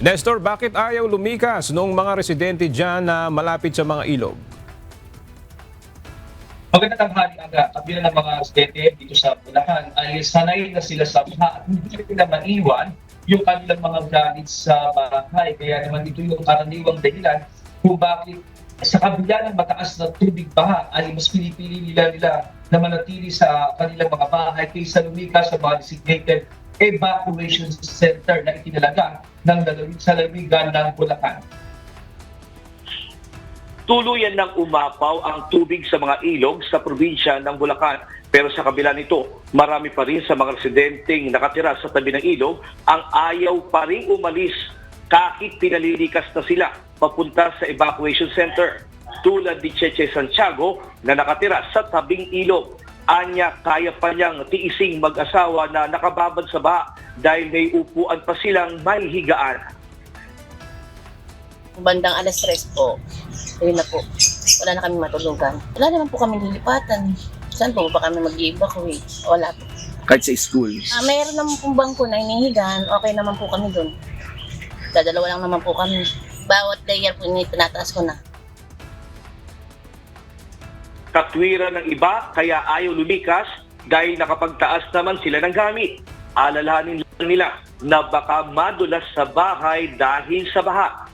Nestor, bakit ayaw lumikas noong mga residente dyan na malapit sa mga ilog? Magandang tanghali aga, kabilang ng mga residente dito sa Bulacan ay sanay na sila sa baha hindi nila maiwan yung kanilang mga gamit sa bahay. Kaya naman ito yung karaniwang dahilan kung bakit sa kabila ng mataas na tubig baha ay mas pinipili nila nila na manatili sa kanilang mga bahay kaysa lumikas sa mga designated evacuation center na itinalaga ng sa lalawigan ng Bulacan. tuluyan ng umapaw ang tubig sa mga ilog sa probinsya ng Bulacan. Pero sa kabila nito, marami pa rin sa mga residenteng nakatira sa tabi ng ilog ang ayaw pa rin umalis kahit pinalilikas na sila papunta sa evacuation center. Tulad ni Cheche Santiago na nakatira sa tabing ilog. Anya, kaya pa niyang tiising mag-asawa na nakababad sa baha dahil may upuan pa silang may higaan. bandang alas 3 po, ayun na po, wala na kami matulugan. Wala naman po kami lilipatan. Saan po ba kami mag-evacuate? Wala po. kahit sa school. Ah, mayroon naman pong bangko na inihigan, okay naman po kami doon. Dadalawa lang naman po kami. Bawat layer po ini tinataas ko na. Katwiran ng iba kaya ayaw lumikas dahil nakapagtaas naman sila ng gamit. Alalahanin lang nila na baka madulas sa bahay dahil sa baha.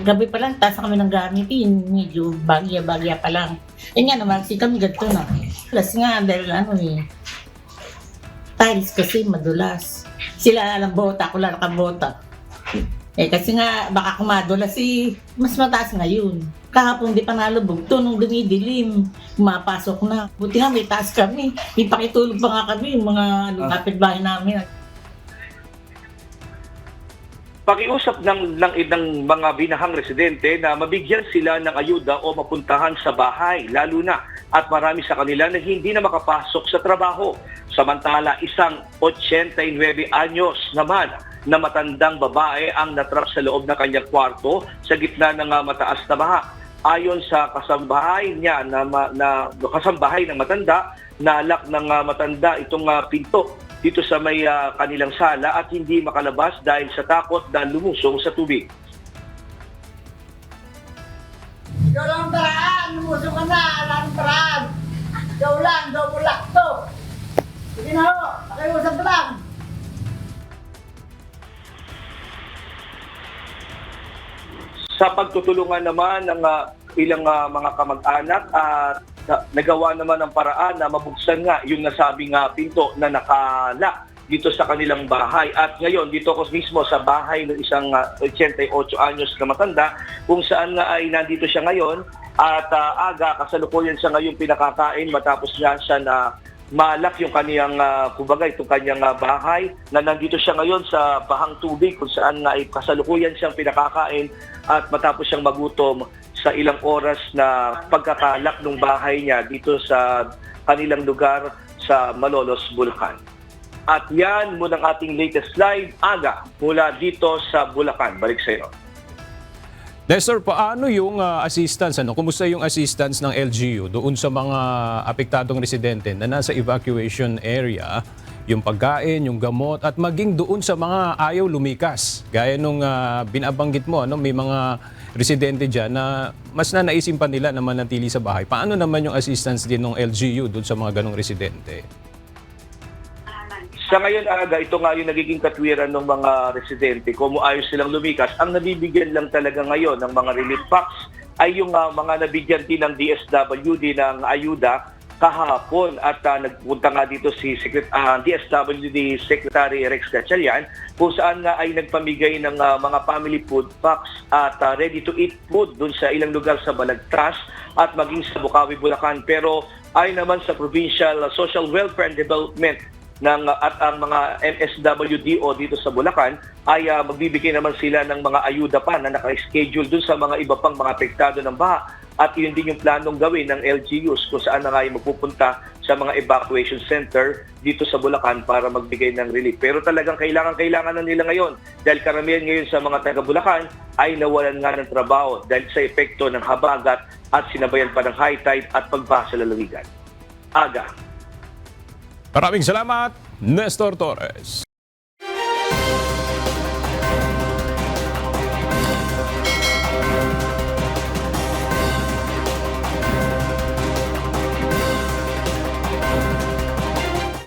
Gabi pa lang, taas na kami ng gamitin. Medyo bagya-bagya pa lang. Eh nga naman, kasi kami ganito na. Plus nga, dahil ano eh. Tiles kasi madulas. Sila alam bota, ako lang nakabota. Eh kasi nga, baka kung madulas eh, mas mataas ngayon. Kahapon di pa nalubog to nung dumidilim. Mapasok na. Buti nga may taas kami. May pakitulog pa nga kami, yung mga ano, kapitbahay namin. Pakiusap ng, ng, ng mga binahang residente na mabigyan sila ng ayuda o mapuntahan sa bahay, lalo na at marami sa kanila na hindi na makapasok sa trabaho. Samantala, isang 89 anyos naman na matandang babae ang natrap sa loob ng kanyang kwarto sa gitna ng ah, mataas na baha. Ayon sa kasambahay niya na, na kasambahay ng matanda, nalak ng ah, matanda itong ah, pinto dito sa may kanilang sala at hindi makalabas dahil sa takot na lumusong sa tubig. Ikaw lang ang paraan, lumusong ka na, ang paraan. Ikaw lang, ikaw mo lakto. Sige na ho, pakiusap lang. Sa pagtutulungan naman ng ah, ilang ah, mga kamag-anak at na- nagawa naman ng paraan na mabuksan nga yung nasabing nga pinto na nakala dito sa kanilang bahay. At ngayon, dito ako mismo sa bahay ng isang ah, 88 anyos na matanda kung saan nga ay nandito siya ngayon at ah, aga kasalukuyan siya ngayon pinakakain matapos nga siya na malak yung kaniyang uh, kumbaga itong kanyang ah, bahay na nandito siya ngayon sa bahang tubig kung saan nga ay kasalukuyan siyang pinakakain at matapos siyang magutom sa ilang oras na pagkakalak ng bahay niya dito sa kanilang lugar sa Malolos, Bulacan. At yan muna ang ating latest live aga mula dito sa Bulacan. Balik sa iyo. Nestor, paano yung ah, assistance? Ano? Kumusta yung assistance ng LGU doon sa mga apektadong residente na nasa evacuation area? Yung pagkain, yung gamot, at maging doon sa mga ayaw lumikas. Gaya nung ah, binabanggit mo, ano, may mga residente dyan na mas na naisin pa nila na manatili sa bahay. Paano naman yung assistance din ng LGU doon sa mga ganong residente? Sa ngayon aga, ito nga yung nagiging katwiran ng mga residente. Kung ayos silang lumikas, ang nabibigyan lang talaga ngayon ng mga relief packs ay yung ah, mga nabigyan din ng DSWD ng ayuda kahapon at ah, nagpunta nga dito si Secret, ah, DSWD Secretary Rex Gatchalian kung saan nga ay nagpamigay ng ah, mga family food packs at ah, ready-to-eat food dun sa ilang lugar sa Balagtas at maging sa Bukawi, Bulacan. Pero ay naman sa Provincial Social Welfare and Development ng at ang mga MSWDO dito sa Bulacan ay ah, magbibigay naman sila ng mga ayuda pa na naka-schedule dun sa mga iba pang mga apektado ng baha at yun din yung planong gawin ng LGUs kung saan na nga ay magpupunta sa mga evacuation center dito sa Bulacan para magbigay ng relief. Pero talagang kailangan-kailangan na nila ngayon dahil karamihan ngayon sa mga taga Bulacan ay nawalan nga ng trabaho dahil sa epekto ng habagat at sinabayan pa ng high tide at pagbaha sa lalawigan. Aga, Maraming salamat, Nestor Torres.